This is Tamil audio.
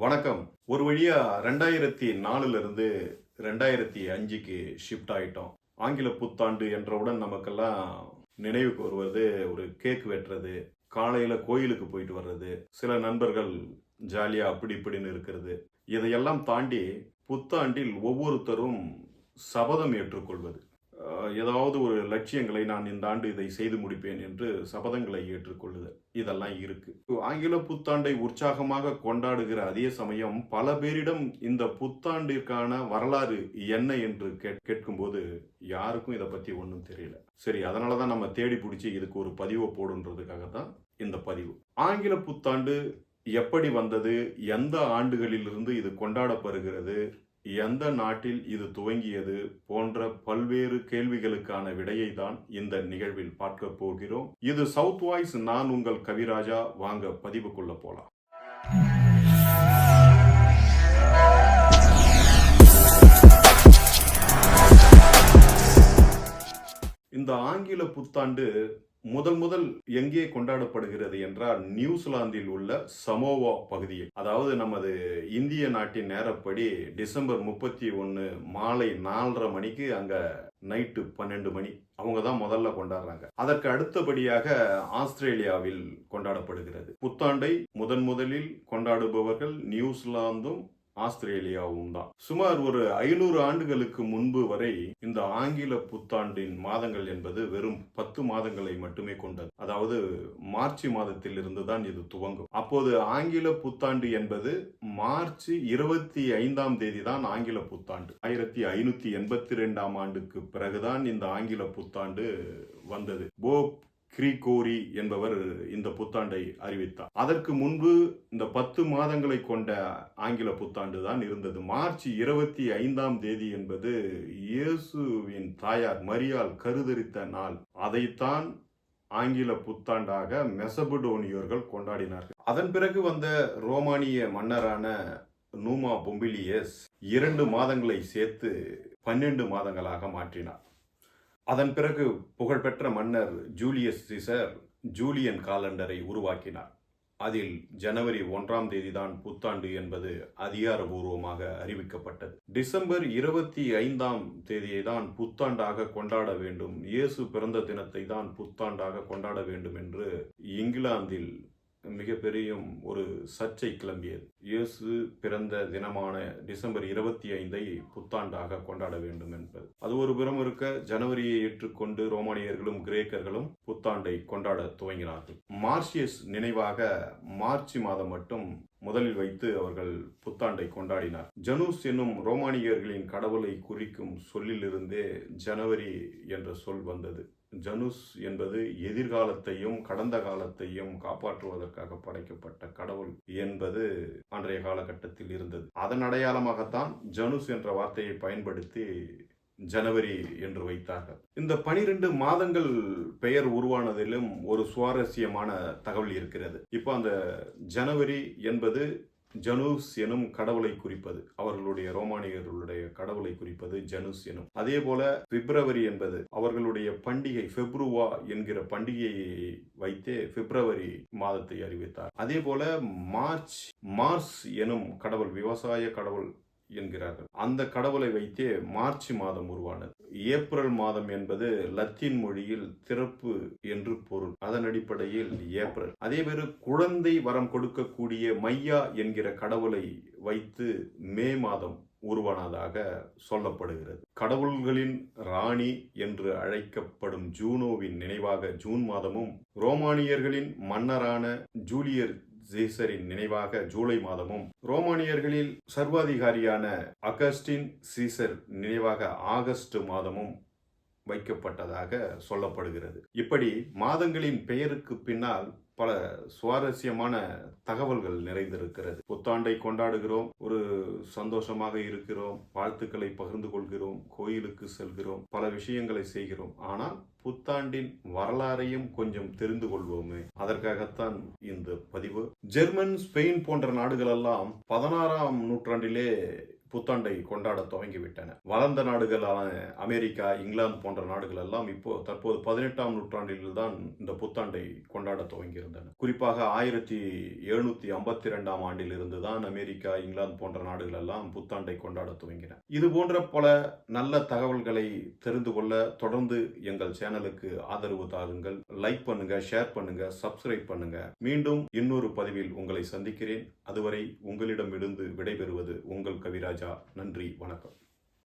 வணக்கம். ஒரு வழியா ரெண்டாயிரத்தி நாலுல இருந்து ரெண்டாயிரத்தி அஞ்சுக்கு ஷிஃப்ட் ஆயிட்டோம். ஆங்கில புத்தாண்டு என்றவுடன் நமக்கெல்லாம் நினைவுக்கு வருவது ஒரு கேக் வெட்டுறது காலையில கோயிலுக்கு போயிட்டு வர்றது சில நண்பர்கள் ஜாலியா அப்படி இப்படின்னு இருக்கிறது. இதையெல்லாம் தாண்டி புத்தாண்டில் ஒவ்வொருத்தரும் சபதம் ஏற்றுக்கொள்வது. ஏதாவது ஒரு லட்சியங்களை நான் இந்த ஆண்டு இதை செய்து முடிப்பேன் என்று சபதங்களை ஏற்றுக்கொள்ளுதல். இதெல்லாம் இருக்கு. ஆங்கில புத்தாண்டை உற்சாகமாக கொண்டாடுகிற அதே சமயம் பல பேரிடம் இந்த புத்தாண்டிற்கான வரலாறு என்ன என்று கேட்- கேட்கும்போது யாருக்கும் இதை பத்தி ஒன்றும் தெரியல. சரி அதனால தான் நம்ம தேடி பிடிச்சி இதுக்கு ஒரு பதிவை போடுன்றதுக்காக தான் இந்த பதிவு. ஆங்கில புத்தாண்டு எப்படி வந்தது? எந்த ஆண்டுகளிலிருந்து இது கொண்டாடப்படுகிறது? எந்த நாட்டில் இது துவங்கியது போன்ற பல்வேறு கேள்விகளுக்கான விடையை தான் இந்த நிகழ்வில் பார்க்க போகிறோம். இது சவுத் வாய்ஸ் நான் உங்கள் கவிராஜா. வாங்க பதிவுக்குள்ள போலாம். இந்த ஆங்கில புத்தாண்டு முதல் முதல் எங்கே கொண்டாடப்படுகிறது என்றால் நியூசிலாந்தில் உள்ள சமோவா பகுதியில். அதாவது நமது இந்திய நாட்டின் நேரப்படி டிசம்பர் முப்பத்தி ஒன்று மாலை நாலரை மணிக்கு அங்க நைட்டு பன்னெண்டு மணி அவங்க தான் முதல்ல கொண்டாடுறாங்க. அதற்கு அடுத்தபடியாக ஆஸ்திரேலியாவில் கொண்டாடப்படுகிறது. புத்தாண்டை முதன் முதலில் கொண்டாடுபவர்கள் நியூசிலாந்தும் ஆஸ்திரேலியாவும் தான் சுமார் ஒரு ஐநூறு ஆண்டுகளுக்கு முன்பு வரை இந்த ஆங்கில புத்தாண்டின் மாதங்கள் என்பது வெறும் பத்து மாதங்களை மட்டுமே கொண்டது. அதாவது மார்ச் மாதத்தில் இருந்து தான் இது துவங்கும். அப்போது ஆங்கில புத்தாண்டு என்பது மார்ச் இருபத்தி ஐந்தாம் தேதி தான் ஆங்கில புத்தாண்டு. ஆயிரத்தி ஐநூத்தி எண்பத்தி ரெண்டாம் ஆண்டுக்கு பிறகுதான் இந்த ஆங்கில புத்தாண்டு வந்தது. போப் கிரிகோரி என்பவர் இந்த புத்தாண்டை அறிவித்தார். அதற்கு முன்பு இந்த பத்து மாதங்களை கொண்ட ஆங்கில புத்தாண்டு தான் இருந்தது. மார்ச் இருபத்தி ஐந்தாம் தேதி என்பது இயேசுவின் தாயார் மரியால் கருதரித்த நாள். அதைத்தான் ஆங்கில புத்தாண்டாக மெசபடோனியோர்கள் கொண்டாடினார்கள். அதன் பிறகு வந்த ரோமானிய மன்னரான நூமா பொம்பிலியஸ் இரண்டு மாதங்களை சேர்த்து பன்னெண்டு மாதங்களாக மாற்றினார். அதன் பிறகு புகழ்பெற்ற மன்னர் ஜூலியஸ் சீசர் ஜூலியன் காலண்டரை உருவாக்கினார். அதில் ஜனவரி ஒன்றாம் தேதிதான் புத்தாண்டு என்பது அதிகாரபூர்வமாக அறிவிக்கப்பட்டது. டிசம்பர் இருபத்தி ஐந்தாம் தேதியை தான் புத்தாண்டாக கொண்டாட வேண்டும். இயேசு பிறந்த தினத்தை தான் புத்தாண்டாக கொண்டாட வேண்டும் என்று இங்கிலாந்தில் மிகப்பெரிய ஒரு சர்ச்சை கிளம்பியது. இயேசு பிறந்த தினமான டிசம்பர் இருபத்தி ஐந்தை புத்தாண்டாக கொண்டாட வேண்டும் என்பது. அது ஒரு புறம் இருக்க ஜனவரியை ஏற்றுக்கொண்டு ரோமானியர்களும் கிரேக்கர்களும் புத்தாண்டை கொண்டாட துவங்கினார்கள். மார்சியஸ் நினைவாக மார்ச் மாதம் மட்டும் முதலில் வைத்து அவர்கள் புத்தாண்டை கொண்டாடினார். ஜனூஸ் என்னும் ரோமானியர்களின் கடவுளை குறிக்கும் சொல்லிலிருந்தே ஜனவரி என்ற சொல் வந்தது. ஜனுஸ் என்பது எதிர்காலத்தையும் கடந்த காலத்தையும் காப்பாற்றுவதற்காக படைக்கப்பட்ட கடவுள் என்பது அன்றைய காலகட்டத்தில் இருந்தது. அதன் அடையாளமாகத்தான் ஜனுஸ் என்ற வார்த்தையை பயன்படுத்தி ஜனவரி என்று வைத்தார்கள். இந்த பனிரெண்டு மாதங்கள் பெயர் உருவானதிலும் ஒரு சுவாரஸ்யமான தகவல் இருக்கிறது. இப்போ அந்த ஜனவரி என்பது ஜனூஸ் எனும் கடவுளை குறிப்பது. அவர்களுடைய ரோமானியர்களுடைய கடவுளை குறிப்பது ஜனுஸ் எனும். அதே போல பிப்ரவரி என்பது அவர்களுடைய பண்டிகை பெப்ருவா என்கிற பண்டிகையை வைத்தே பிப்ரவரி மாதத்தை அறிவித்தார். அதே போல மார்ச் மார்ஸ் எனும் கடவுள் விவசாய கடவுள் என்கிறார்கள். அந்த கடவுளை வைத்தே மார்ச் மாதம் உருவானது. ஏப்ரல் மாதம் என்பது லத்தீன் மொழியில் திறப்பு என்று பொருள். அதன் அடிப்படையில் ஏப்ரல். அதே பேரு குழந்தை வரம் கொடுக்கக்கூடிய மையா என்கிற கடவுளை வைத்து மே மாதம் உருவானதாக சொல்லப்படுகிறது. கடவுள்களின் ராணி என்று அழைக்கப்படும் ஜூனோவின் நினைவாக ஜூன் மாதமும் ரோமானியர்களின் மன்னரான ஜூலியர் ஜேசரின் நினைவாக ஜூலை மாதமும் ரோமானியர்களில் சர்வாதிகாரியான அகஸ்டின் சீசர் நினைவாக ஆகஸ்ட் மாதமும் வைக்கப்பட்டதாக சொல்லப்படுகிறது. இப்படி மாதங்களின் பெயருக்கு பின்னால் பல சுவாரஸ்யமான தகவல்கள் நிறைந்திருக்கிறது. புத்தாண்டை கொண்டாடுகிறோம் ஒரு சந்தோஷமாக இருக்கிறோம் வாழ்த்துக்களை பகிர்ந்து கொள்கிறோம் கோயிலுக்கு செல்கிறோம் பல விஷயங்களை செய்கிறோம். ஆனால் புத்தாண்டின் வரலாறையும் கொஞ்சம் தெரிந்து கொள்வோமே. அதற்காகத்தான் இந்த பதிவு. ஜெர்மன் ஸ்பெயின் போன்ற நாடுகளெல்லாம் பதினாறாம் நூற்றாண்டிலே புத்தாண்டை கொண்டாட துவங்கிவிட்டன. வளர்ந்த நாடுகளான அமெரிக்கா இங்கிலாந்து போன்ற நாடுகள் எல்லாம் இப்போ தற்போது பதினெட்டாம் நூற்றாண்டில் தான் இந்த புத்தாண்டை கொண்டாட துவங்கியிருந்தன. குறிப்பாக ஆயிரத்தி எழுநூத்தி ஐம்பத்தி ரெண்டாம் ஆண்டில் இருந்து தான் அமெரிக்கா இங்கிலாந்து போன்ற நாடுகள் எல்லாம் புத்தாண்டை கொண்டாட துவங்கின. இது போன்ற பல நல்ல தகவல்களை தெரிந்து கொள்ள தொடர்ந்து எங்கள் சேனலுக்கு ஆதரவு தாருங்கள். லைக் பண்ணுங்க ஷேர் பண்ணுங்க சப்ஸ்கிரைப் பண்ணுங்க. மீண்டும் இன்னொரு பதிவில் உங்களை சந்திக்கிறேன். அதுவரை உங்களிடமிருந்து விடைபெறுவது உங்கள் கவிராஜ் நன்றி வணக்கம்.